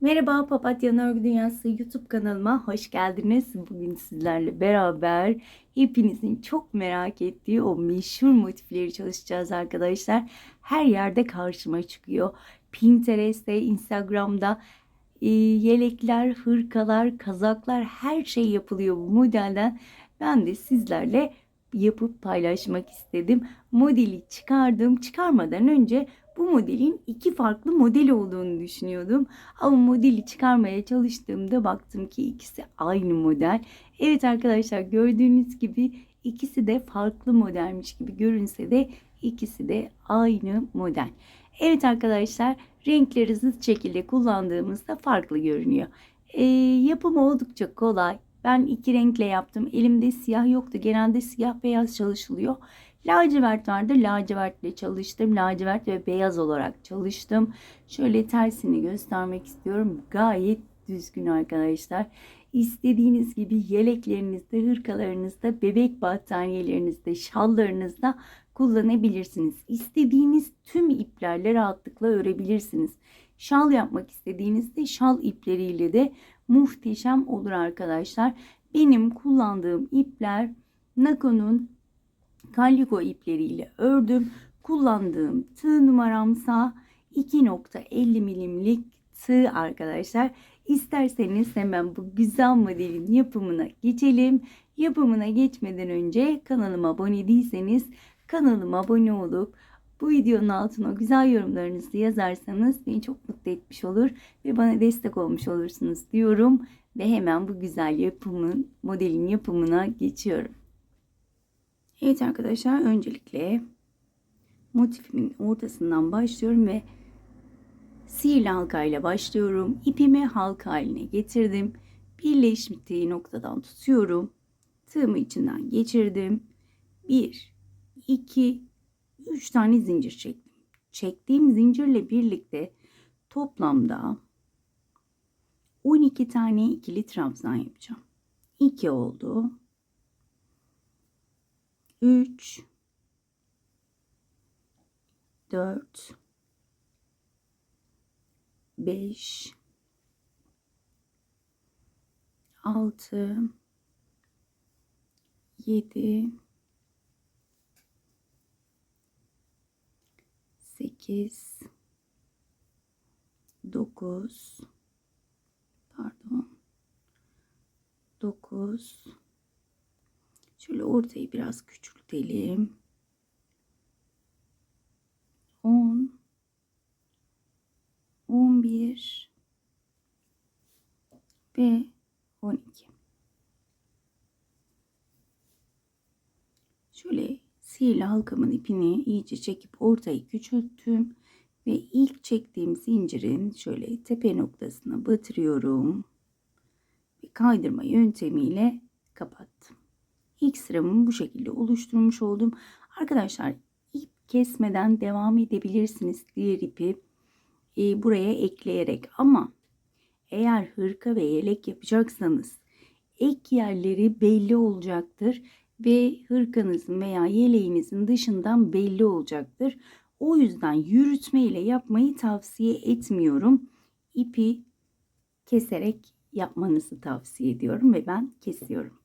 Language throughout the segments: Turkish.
Merhaba Papatya Örgü Dünyası YouTube kanalıma hoş geldiniz. Bugün sizlerle beraber hepinizin çok merak ettiği o meşhur motifleri çalışacağız arkadaşlar. Her yerde karşıma çıkıyor. Pinterest'te, Instagram'da e, yelekler, hırkalar, kazaklar her şey yapılıyor bu modelden. Ben de sizlerle yapıp paylaşmak istedim. Modeli çıkardım. Çıkarmadan önce bu modelin iki farklı model olduğunu düşünüyordum. Ama modeli çıkarmaya çalıştığımda baktım ki ikisi aynı model. Evet arkadaşlar gördüğünüz gibi ikisi de farklı modelmiş gibi görünse de ikisi de aynı model. Evet arkadaşlar renkleri zıt şekilde kullandığımızda farklı görünüyor. Ee, yapımı oldukça kolay. Ben iki renkle yaptım. Elimde siyah yoktu. Genelde siyah beyaz çalışılıyor. Lacivert vardı. Lacivertle çalıştım. Lacivert ve beyaz olarak çalıştım. Şöyle tersini göstermek istiyorum. Gayet düzgün arkadaşlar. İstediğiniz gibi yeleklerinizde, hırkalarınızda, bebek battaniyelerinizde, şallarınızda kullanabilirsiniz. İstediğiniz tüm iplerle rahatlıkla örebilirsiniz. Şal yapmak istediğinizde şal ipleriyle de muhteşem olur arkadaşlar. Benim kullandığım ipler Nako'nun Calico ipleriyle ördüm. Kullandığım tığ numaramsa 2.50 milimlik tığ arkadaşlar. İsterseniz hemen bu güzel modelin yapımına geçelim. Yapımına geçmeden önce kanalıma abone değilseniz kanalıma abone olup bu videonun altına güzel yorumlarınızı yazarsanız beni çok mutlu etmiş olur ve bana destek olmuş olursunuz diyorum ve hemen bu güzel yapımın modelin yapımına geçiyorum. Evet arkadaşlar öncelikle motifimin ortasından başlıyorum ve sihirli halka ile başlıyorum. İpimi halka haline getirdim. Birleştiği noktadan tutuyorum. Tığımı içinden geçirdim. 1, 2, 3 tane zincir çektim. Çektiğim zincirle birlikte toplamda 12 tane ikili trabzan yapacağım. 2 oldu. 3 4 5 6 7 8 9 pardon. 9 şöyle ortayı biraz küçültelim. 10 11 ve 12 şöyle sihirli halkamın ipini iyice çekip ortayı küçülttüm. Ve ilk çektiğim zincirin şöyle tepe noktasına batırıyorum. Ve kaydırma yöntemiyle kapattım. İlk sıramı bu şekilde oluşturmuş oldum. Arkadaşlar ip kesmeden devam edebilirsiniz diğer ipi e, buraya ekleyerek ama eğer hırka ve yelek yapacaksanız ek yerleri belli olacaktır ve hırkanızın veya yeleğinizin dışından belli olacaktır. O yüzden yürütme ile yapmayı tavsiye etmiyorum. İpi keserek yapmanızı tavsiye ediyorum ve ben kesiyorum.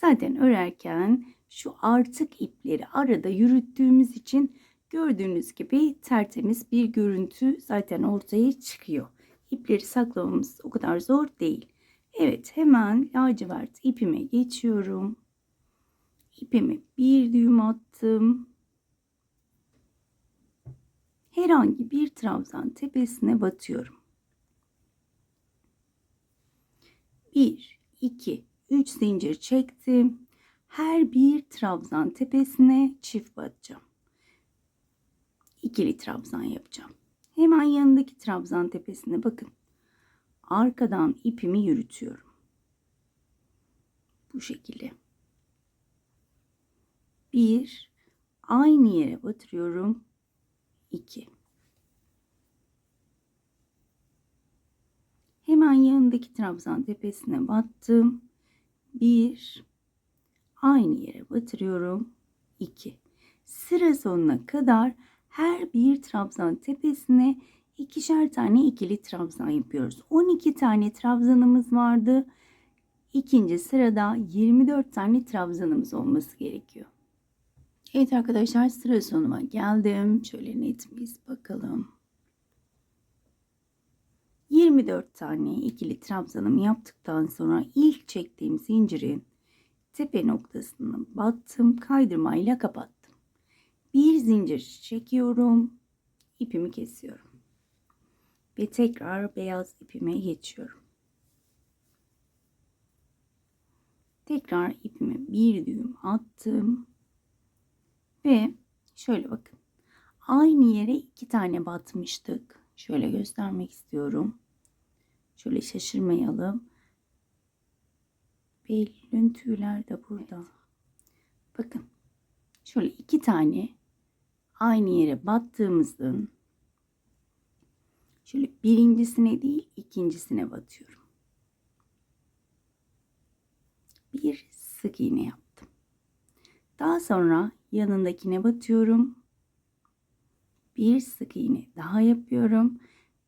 Zaten örerken şu artık ipleri arada yürüttüğümüz için gördüğünüz gibi tertemiz bir görüntü zaten ortaya çıkıyor. İpleri saklamamız o kadar zor değil. Evet hemen lacivert ipime geçiyorum. İpimi bir düğüm attım. Herhangi bir trabzan tepesine batıyorum. 1, 2, 3 zincir çektim. Her bir trabzan tepesine çift batacağım. İkili trabzan yapacağım. Hemen yanındaki trabzan tepesine bakın. Arkadan ipimi yürütüyorum. Bu şekilde. Bir, aynı yere batırıyorum. 2 Hemen yanındaki trabzan tepesine battım. 1 Aynı yere batırıyorum. 2 Sıra sonuna kadar her bir trabzan tepesine ikişer tane ikili trabzan yapıyoruz. 12 tane trabzanımız vardı. İkinci sırada 24 tane trabzanımız olması gerekiyor. Evet arkadaşlar sıra sonuma geldim. Şöyle net bakalım. 24 tane ikili trabzanımı yaptıktan sonra ilk çektiğim zincirin tepe noktasını battım kaydırmayla kapattım. Bir zincir çekiyorum. ipimi kesiyorum. Ve tekrar beyaz ipime geçiyorum. Tekrar ipime bir düğüm attım. Ve şöyle bakın. Aynı yere iki tane batmıştık. Şöyle göstermek istiyorum. Şöyle şaşırmayalım. Beylül'ün tüyler de burada. Bakın. Şöyle iki tane aynı yere battığımızın şöyle birincisine değil ikincisine batıyorum. Bir sık iğne yaptım. Daha sonra yanındakine batıyorum. Bir sık iğne daha yapıyorum.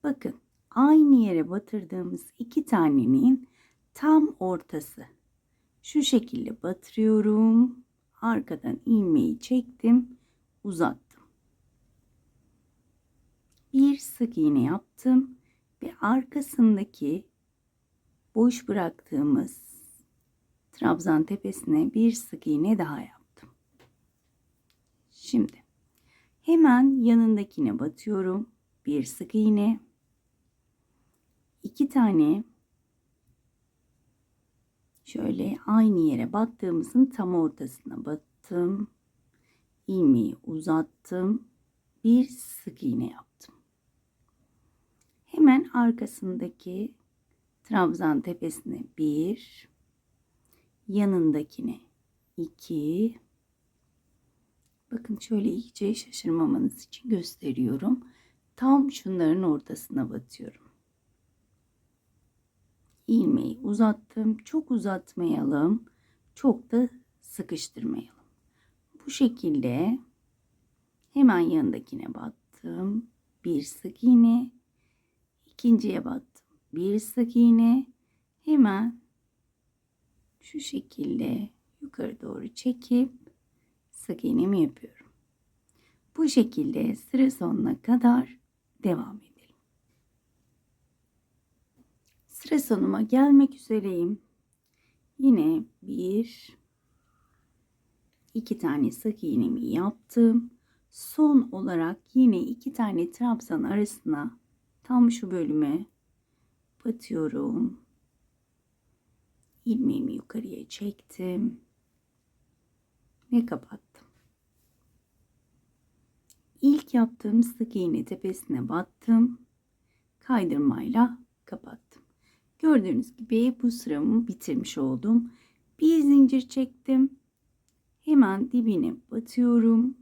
Bakın aynı yere batırdığımız iki tanenin tam ortası. Şu şekilde batırıyorum. Arkadan ilmeği çektim, uzattım. Bir sık iğne yaptım ve arkasındaki boş bıraktığımız trabzan tepesine bir sık iğne daha yaptım. Şimdi hemen yanındakine batıyorum. Bir sık iğne. İki tane şöyle aynı yere battığımızın tam ortasına battım. ilmeği uzattım. Bir sık iğne yaptım. Hemen arkasındaki trabzan tepesine bir yanındakine 2 bakın şöyle iyice şaşırmamanız için gösteriyorum tam şunların ortasına batıyorum ilmeği uzattım. Çok uzatmayalım. Çok da sıkıştırmayalım. Bu şekilde hemen yanındakine battım. Bir sık iğne. İkinciye battım. Bir sık iğne. Hemen şu şekilde yukarı doğru çekip sık iğnemi yapıyorum. Bu şekilde sıra sonuna kadar devam edelim. Sıra sonuma gelmek üzereyim. Yine bir iki tane sık iğnemi yaptım. Son olarak yine iki tane trabzan arasına tam şu bölüme batıyorum ilmeğimi yukarıya çektim ve kapattım. İlk yaptığım sık iğne tepesine battım. Kaydırmayla kapattım. Gördüğünüz gibi bu sıramı bitirmiş oldum. Bir zincir çektim. Hemen dibine batıyorum.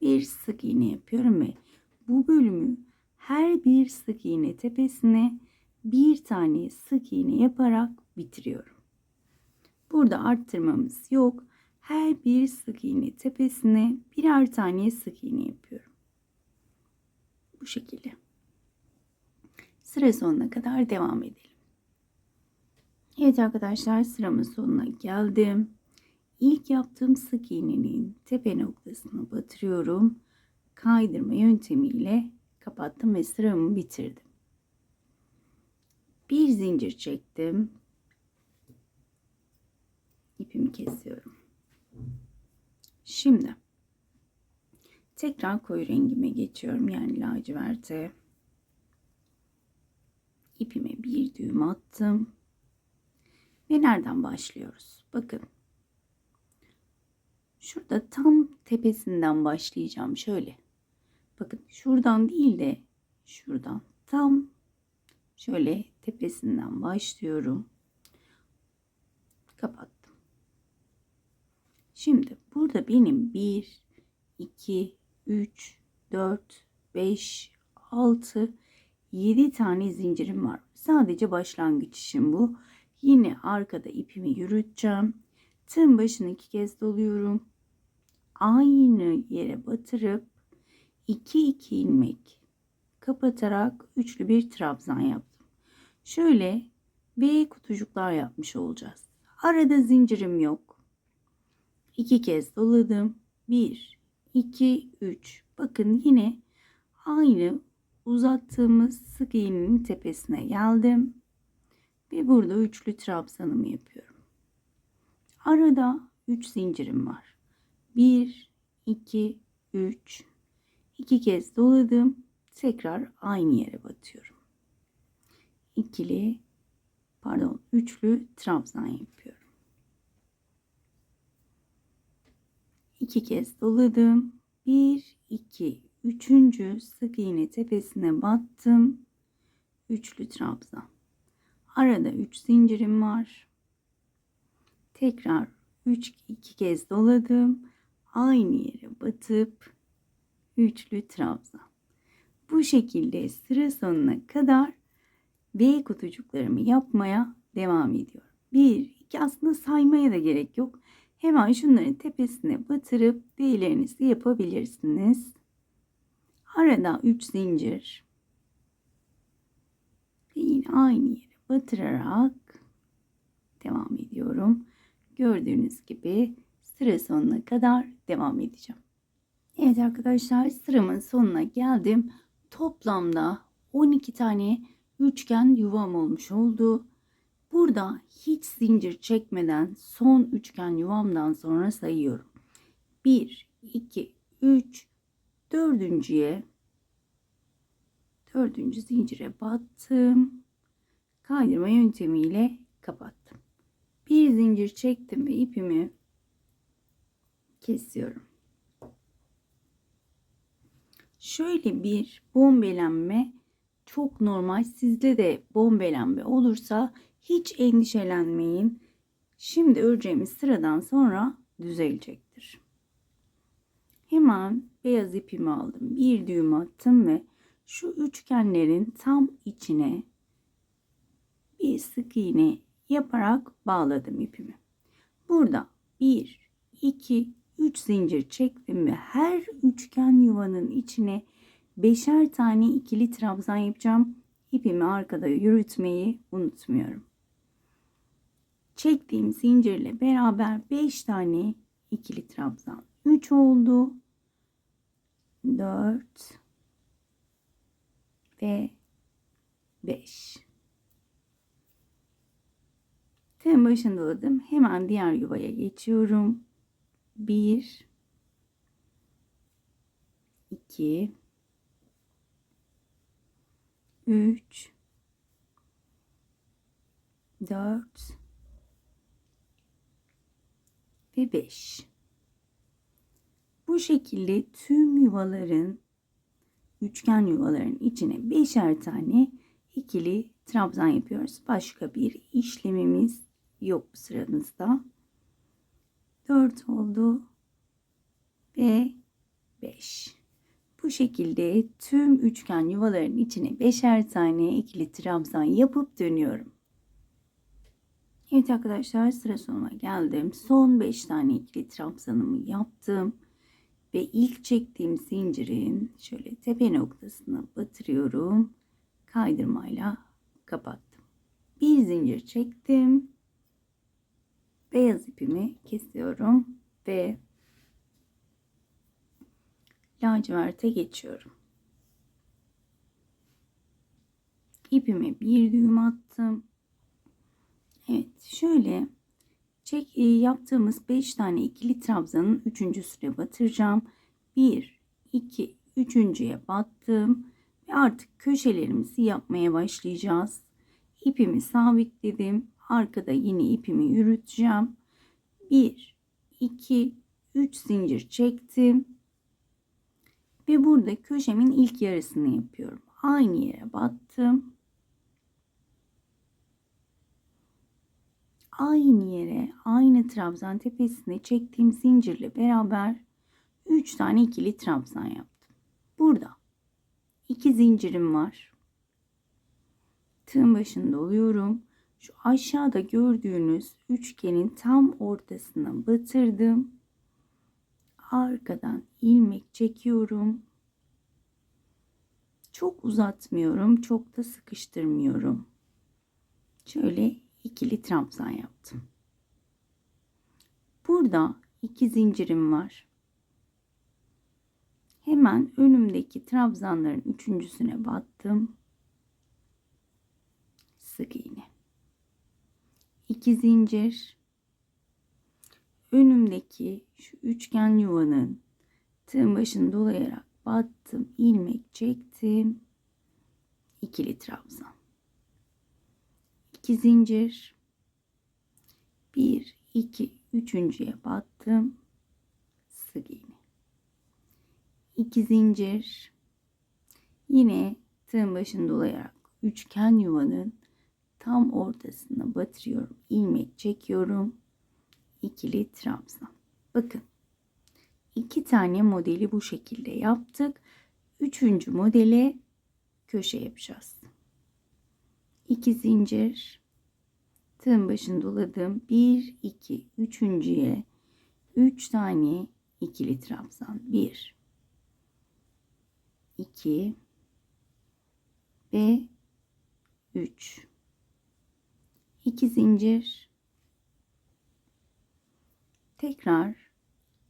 Bir sık iğne yapıyorum ve bu bölümü her bir sık iğne tepesine bir tane sık iğne yaparak bitiriyorum. Burada arttırmamız yok. Her bir sık iğne tepesine birer tane sık iğne yapıyorum. Bu şekilde. Sıra sonuna kadar devam edelim. Evet arkadaşlar sıramın sonuna geldim. İlk yaptığım sık iğnenin tepe noktasını batırıyorum. Kaydırma yöntemiyle kapattım ve sıramı bitirdim. Bir zincir çektim ipimi kesiyorum. Şimdi tekrar koyu rengime geçiyorum. Yani laciverte. İpime bir düğüm attım. Ve nereden başlıyoruz? Bakın. Şurada tam tepesinden başlayacağım. Şöyle. Bakın şuradan değil de şuradan tam şöyle tepesinden başlıyorum. Kapat. Şimdi burada benim 1, 2, 3, 4, 5, 6, 7 tane zincirim var. Sadece başlangıç için bu. Yine arkada ipimi yürüteceğim. Tığın başını iki kez doluyorum. Aynı yere batırıp 2 2 ilmek kapatarak üçlü bir trabzan yaptım. Şöyle V kutucuklar yapmış olacağız. Arada zincirim yok. İki kez doladım. 1, 2, 3. Bakın yine aynı uzattığımız sık iğnenin tepesine geldim. Ve burada üçlü trabzanımı yapıyorum. Arada 3 zincirim var. 1, 2, 3. İki kez doladım. Tekrar aynı yere batıyorum. İkili, pardon, üçlü trabzan yapıyorum. İki kez doladım. 1, 2, üçüncü sık iğne tepesine battım. Üçlü trabzan. Arada 3 zincirim var. Tekrar 3 2 kez doladım. Aynı yere batıp üçlü trabzan. Bu şekilde sıra sonuna kadar V kutucuklarımı yapmaya devam ediyorum. 1 2 aslında saymaya da gerek yok. Hemen şunların tepesine batırıp V'lerinizi yapabilirsiniz. Arada 3 zincir. Ve yine aynı yere batırarak devam ediyorum. Gördüğünüz gibi sıra sonuna kadar devam edeceğim. Evet arkadaşlar sıramın sonuna geldim. Toplamda 12 tane üçgen yuvam olmuş oldu. Burada hiç zincir çekmeden son üçgen yuvamdan sonra sayıyorum. 1, 2, 3, dördüncüye dördüncü zincire battım. Kaydırma yöntemiyle kapattım. Bir zincir çektim ve ipimi kesiyorum. Şöyle bir bombelenme çok normal. Sizde de bombelenme olursa hiç endişelenmeyin. Şimdi öreceğimiz sıradan sonra düzelecektir. Hemen beyaz ipimi aldım. Bir düğüm attım ve şu üçgenlerin tam içine bir sık iğne yaparak bağladım ipimi. Burada 1, 2, 3 zincir çektim ve her üçgen yuvanın içine beşer tane ikili trabzan yapacağım. İpimi arkada yürütmeyi unutmuyorum. Çektiğim zincirle beraber 5 tane ikili trabzan. 3 oldu. 4 ve 5. Tığın başını doladım. Hemen diğer yuvaya geçiyorum. 1 2 3 4 ve 5 bu şekilde tüm yuvaların üçgen yuvaların içine beşer tane ikili trabzan yapıyoruz. Başka bir işlemimiz yok bu sıramızda. 4 oldu ve 5. Bu şekilde tüm üçgen yuvaların içine beşer tane ikili trabzan yapıp dönüyorum. Evet arkadaşlar sıra sonuna geldim. Son 5 tane ikili trabzanımı yaptım. Ve ilk çektiğim zincirin şöyle tepe noktasına batırıyorum. Kaydırmayla kapattım. Bir zincir çektim. Beyaz ipimi kesiyorum ve laciverte geçiyorum. İpime bir düğüm attım. Evet şöyle çek e, yaptığımız 5 tane ikili trabzanın üçüncüsüne batıracağım. 1 2 üçüncüye battım ve artık köşelerimizi yapmaya başlayacağız. İpimi sabitledim. Arkada yine ipimi yürüteceğim. 1 2 3 zincir çektim. Ve burada köşemin ilk yarısını yapıyorum. Aynı yere battım. Aynı yere aynı trabzan tepesine çektiğim zincirle beraber 3 tane ikili trabzan yaptım. Burada 2 zincirim var. Tığın başında oluyorum. Şu aşağıda gördüğünüz üçgenin tam ortasına batırdım. Arkadan ilmek çekiyorum. Çok uzatmıyorum, çok da sıkıştırmıyorum. Şöyle ikili trabzan yaptım. Burada iki zincirim var. Hemen önümdeki trabzanların üçüncüsüne battım. Sık iğne. İki zincir. Önümdeki şu üçgen yuvanın tığın başını dolayarak battım, ilmek çektim. ikili trabzan. İki zincir. Bir, iki, üçüncüye battım. Sık iğne. İki zincir. Yine tığın başını dolayarak üçgen yuvanın tam ortasına batırıyorum. ilmek çekiyorum. ikili trabzan. Bakın iki tane modeli bu şekilde yaptık. Üçüncü modele köşe yapacağız. İki zincir tığın başını doladım. Bir, iki, üçüncüye üç tane ikili trabzan. Bir, iki ve üç. İki zincir. Tekrar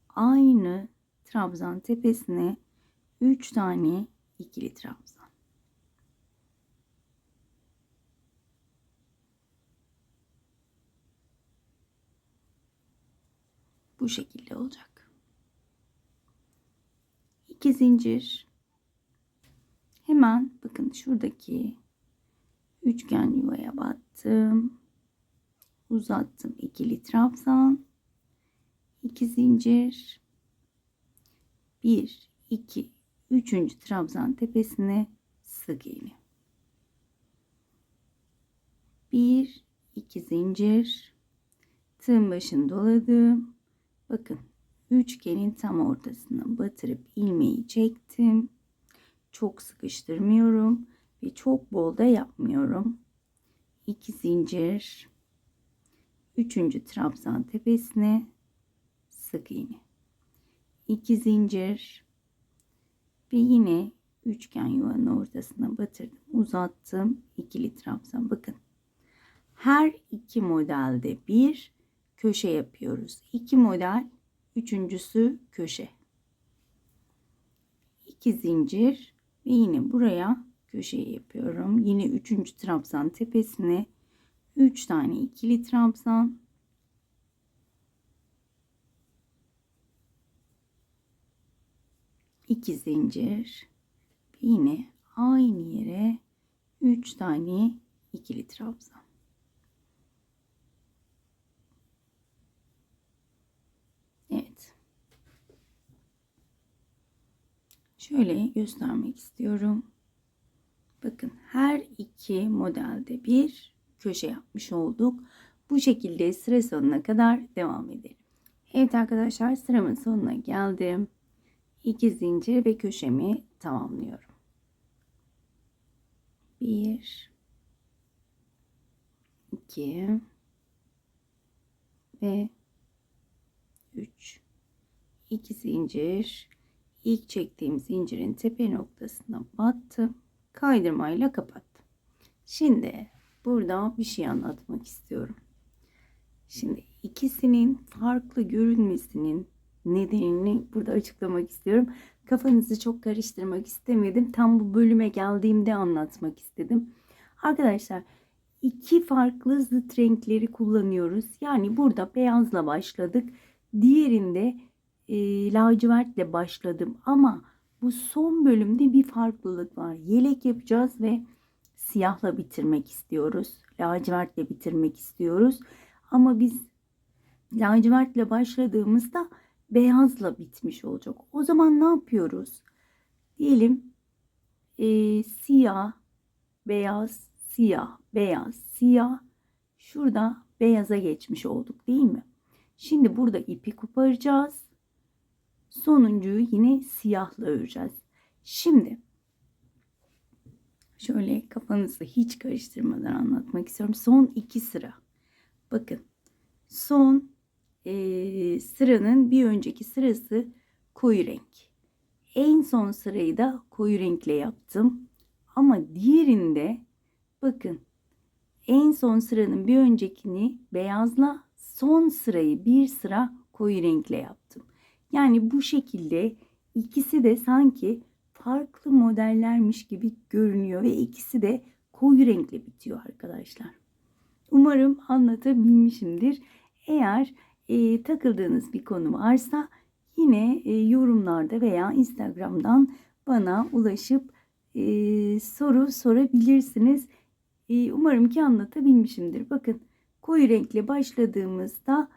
aynı trabzan tepesine 3 tane ikili trabzan. Bu şekilde olacak. 2 zincir. Hemen bakın şuradaki üçgen yuvaya battım. Uzattım ikili trabzan 2 zincir 1 2 3. trabzan tepesine sık iğne 1 2 zincir tığın başını doladım bakın üçgenin tam ortasına batırıp ilmeği çektim. Çok sıkıştırmıyorum ve çok bol da yapmıyorum. 2 zincir. 3. trabzan tepesine sık iğne. 2 zincir. Ve yine üçgen yuvanın ortasına batırdım uzattım. İkili trabzan. Bakın her iki modelde bir köşe yapıyoruz. İki model üçüncüsü köşe. 2 zincir ve yine buraya köşeyi yapıyorum. Yine üçüncü trabzan tepesine 3 tane ikili trabzan. 2 zincir yine aynı yere 3 tane ikili trabzan. Evet. Şöyle göstermek istiyorum. Bakın her iki modelde bir köşe yapmış olduk. Bu şekilde sıra sonuna kadar devam edelim. Evet arkadaşlar sıramın sonuna geldim. 2 zincir ve köşemi tamamlıyorum. 1 2 ve 3 2 zincir ilk çektiğim zincirin tepe noktasına battım kaydırmayla kapattım şimdi burada bir şey anlatmak istiyorum şimdi ikisinin farklı görünmesinin nedenini burada açıklamak istiyorum. Kafanızı çok karıştırmak istemedim. Tam bu bölüme geldiğimde anlatmak istedim. Arkadaşlar iki farklı zıt renkleri kullanıyoruz. Yani burada beyazla başladık. Diğerinde e, lacivertle başladım ama bu son bölümde bir farklılık var. Yelek yapacağız ve siyahla bitirmek istiyoruz. Lacivertle bitirmek istiyoruz. Ama biz lacivertle başladığımızda beyazla bitmiş olacak. O zaman ne yapıyoruz? Diyelim e, siyah, beyaz, siyah, beyaz, siyah. Şurada beyaza geçmiş olduk değil mi? Şimdi burada ipi koparacağız. Sonuncuyu yine siyahla öreceğiz. Şimdi şöyle kafanızı hiç karıştırmadan anlatmak istiyorum. Son iki sıra. Bakın son e, sıranın bir önceki sırası koyu renk. En son sırayı da koyu renkle yaptım. Ama diğerinde bakın en son sıranın bir öncekini beyazla son sırayı bir sıra koyu renkle yaptım. Yani bu şekilde ikisi de sanki farklı modellermiş gibi görünüyor ve ikisi de koyu renkle bitiyor arkadaşlar. Umarım anlatabilmişimdir. Eğer e, takıldığınız bir konu varsa yine e, yorumlarda veya Instagram'dan bana ulaşıp e, soru sorabilirsiniz. E, umarım ki anlatabilmişimdir. Bakın koyu renkle başladığımızda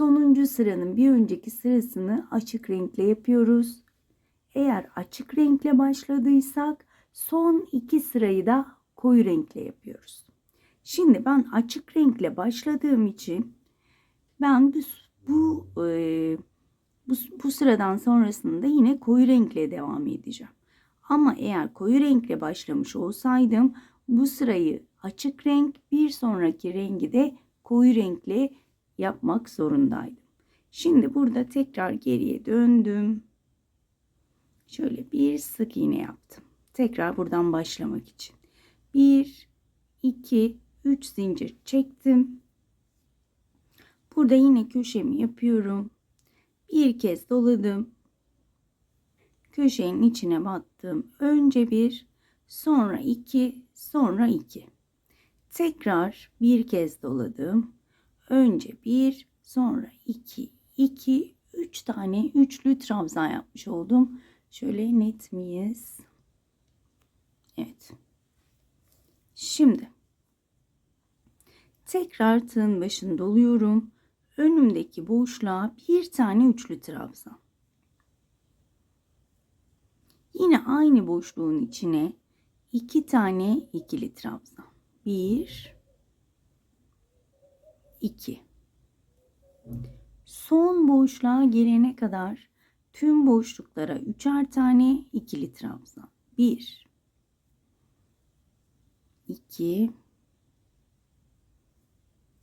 sonuncu sıranın bir önceki sırasını açık renkle yapıyoruz. Eğer açık renkle başladıysak son iki sırayı da koyu renkle yapıyoruz. Şimdi ben açık renkle başladığım için ben bu bu, e, bu, bu sıradan sonrasında yine koyu renkle devam edeceğim. Ama eğer koyu renkle başlamış olsaydım bu sırayı açık renk bir sonraki rengi de koyu renkle yapmak zorundaydım. Şimdi burada tekrar geriye döndüm. Şöyle bir sık iğne yaptım. Tekrar buradan başlamak için. 1 2 3 zincir çektim. Burada yine köşemi yapıyorum. Bir kez doladım. Köşenin içine battım. Önce bir, sonra iki, sonra iki. Tekrar bir kez doladım. Önce bir, sonra iki, iki, üç tane üçlü trabzan yapmış oldum. Şöyle net miyiz? Evet. Şimdi tekrar tığın başını doluyorum. Önümdeki boşluğa bir tane üçlü trabzan. Yine aynı boşluğun içine iki tane ikili trabzan. Bir, iki. Son boşluğa gelene kadar tüm boşluklara üçer tane ikili trabzan. Bir, iki,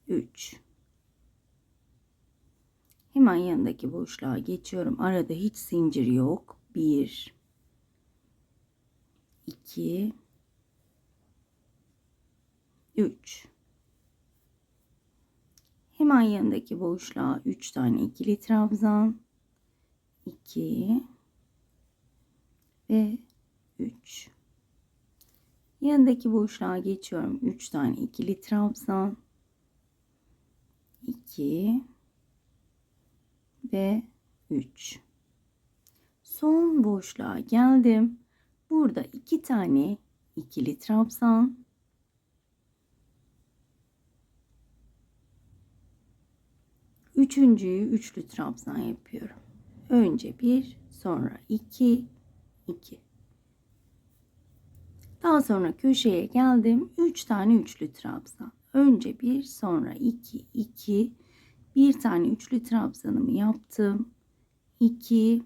üç. Hemen yanındaki boşluğa geçiyorum. Arada hiç zincir yok. Bir, iki, üç. Hemen yanındaki boşluğa üç tane ikili trabzan. 2 ve 3. Yanındaki boşluğa geçiyorum. 3 tane ikili trabzan. 2 ve 3. Son boşluğa geldim. Burada 2 tane ikili trabzan. Üçüncüyü üçlü trabzan yapıyorum. Önce bir, sonra iki, iki. Daha sonra köşeye geldim. Üç tane üçlü trabzan. Önce bir, sonra iki, iki. Bir tane üçlü trabzanımı yaptım. İki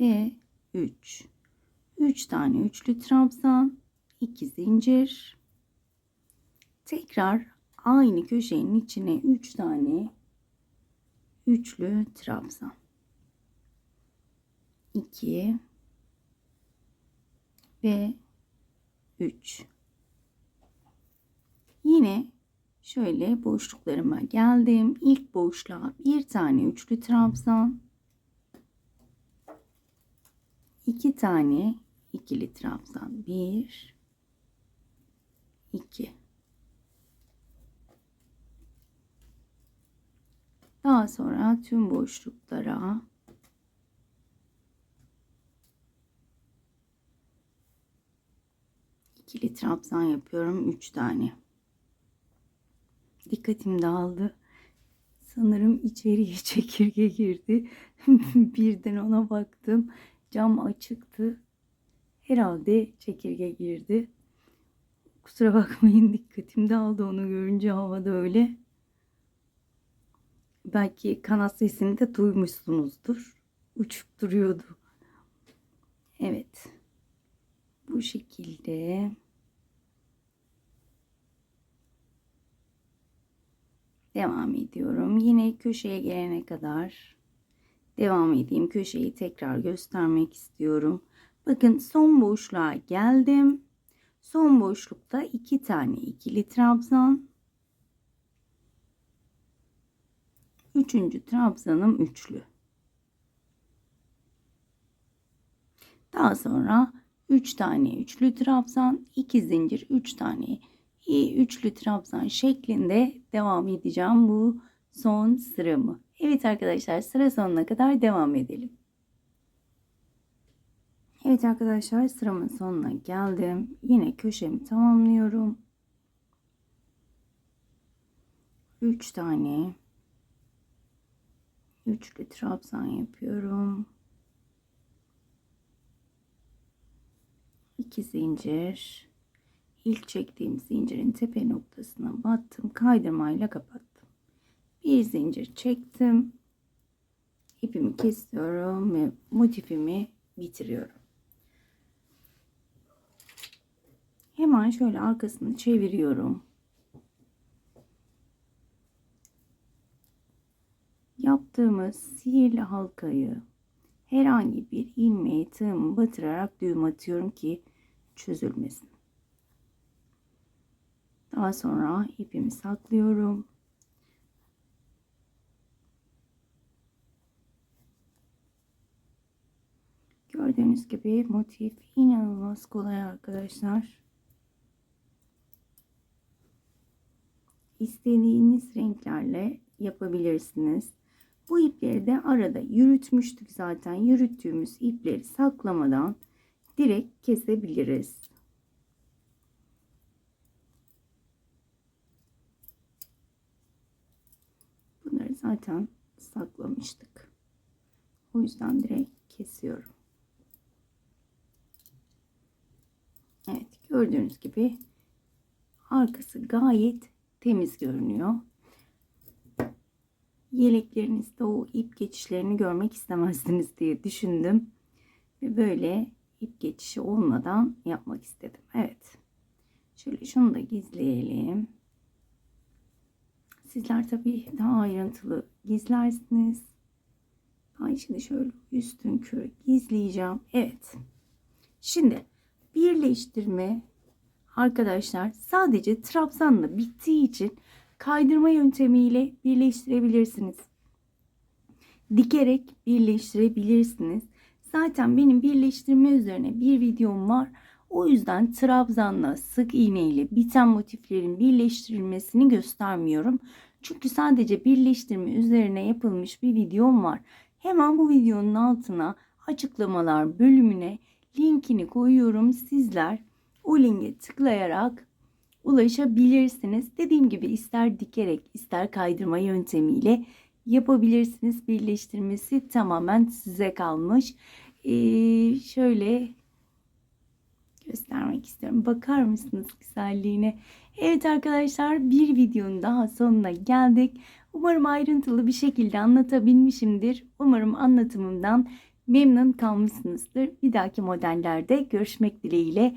ve üç. Üç tane üçlü trabzan. iki zincir. Tekrar aynı köşenin içine üç tane üçlü trabzan. 2 ve 3. Yine şöyle boşluklarıma geldim. İlk boşluğa bir tane üçlü trabzan. iki tane ikili trabzan. Bir, iki. Daha sonra tüm boşluklara ikili trabzan yapıyorum. 3 tane. Dikkatim dağıldı. Sanırım içeriye çekirge girdi. Birden ona baktım. Cam açıktı. Herhalde çekirge girdi. Kusura bakmayın dikkatim dağıldı onu görünce havada öyle. Belki kanat sesini de duymuşsunuzdur. Uçup duruyordu. Evet. Bu şekilde devam ediyorum. Yine köşeye gelene kadar devam edeyim. Köşeyi tekrar göstermek istiyorum. Bakın son boşluğa geldim. Son boşlukta iki tane ikili trabzan. Üçüncü trabzanım üçlü. Daha sonra 3 tane üçlü trabzan, 2 zincir, 3 tane üçlü trabzan şeklinde devam edeceğim bu son sıramı. Evet arkadaşlar sıra sonuna kadar devam edelim. Evet arkadaşlar sıramın sonuna geldim. Yine köşemi tamamlıyorum. 3 tane üçlü trabzan yapıyorum. 2 zincir. İlk çektiğim zincirin tepe noktasına battım. Kaydırmayla kapattım. Bir zincir çektim. İpimi kesiyorum ve motifimi bitiriyorum. Hemen şöyle arkasını çeviriyorum. Yaptığımız sihirli halkayı herhangi bir ilmeği tığımı batırarak düğüm atıyorum ki çözülmesin. Daha sonra ipimi saklıyorum. Gördüğünüz gibi motif inanılmaz kolay arkadaşlar. İstediğiniz renklerle yapabilirsiniz. Bu ipleri de arada yürütmüştük zaten. Yürüttüğümüz ipleri saklamadan direkt kesebiliriz. Bunları zaten saklamıştık. O yüzden direkt kesiyorum. Evet gördüğünüz gibi arkası gayet temiz görünüyor. Yeleklerinizde o ip geçişlerini görmek istemezsiniz diye düşündüm. Ve böyle ip geçişi olmadan yapmak istedim. Evet. Şöyle şunu da gizleyelim. Sizler tabii daha ayrıntılı gizlersiniz. Ben şimdi şöyle üstün körü gizleyeceğim. Evet. Şimdi birleştirme arkadaşlar sadece trabzanla bittiği için kaydırma yöntemiyle birleştirebilirsiniz. Dikerek birleştirebilirsiniz. Zaten benim birleştirme üzerine bir videom var. O yüzden trabzanla sık iğne ile biten motiflerin birleştirilmesini göstermiyorum. Çünkü sadece birleştirme üzerine yapılmış bir videom var. Hemen bu videonun altına açıklamalar bölümüne linkini koyuyorum. Sizler o linke tıklayarak ulaşabilirsiniz. Dediğim gibi ister dikerek ister kaydırma yöntemiyle yapabilirsiniz. Birleştirmesi tamamen size kalmış. Ee, şöyle göstermek istiyorum. Bakar mısınız güzelliğine? Evet arkadaşlar bir videonun daha sonuna geldik. Umarım ayrıntılı bir şekilde anlatabilmişimdir. Umarım anlatımımdan memnun kalmışsınızdır. Bir dahaki modellerde görüşmek dileğiyle.